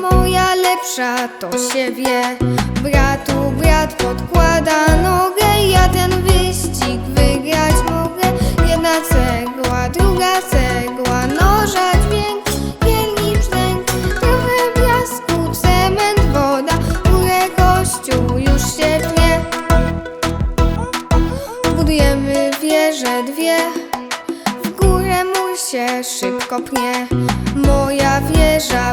moja lepsza to się wie. Bratu brat podkłada nogę, ja ten wyścig wygrać mogę. Jedna cegła, druga cegła, noża dźwięk, wielki brzdęk, trochę blasku, cement, woda, górę kościół już się pnie. Budujemy wieże dwie, w górę mur się szybko pnie. Moja wieża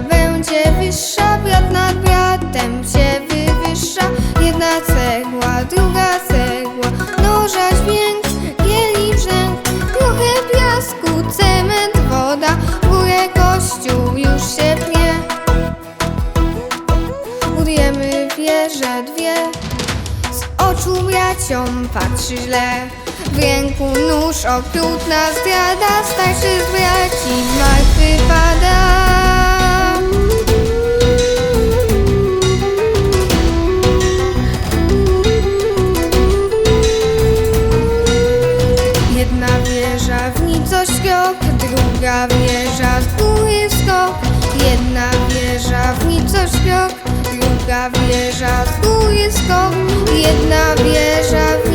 będzie wyższa, brat nad bratem się wywyższa. Jedna cegła, druga cegła, noża dźwięk, wielki brzęk, trochę piasku, cement, woda, w górę kościół już się pnie. Budujemy wieże dwie, z oczu braciom patrzy źle W ręku nóż okrutna zdrada Starszy z braci martwy pada Druga wieża z góry skok. Jedna wieża w nicość Druga wieża z góry skok. Jedna wieża w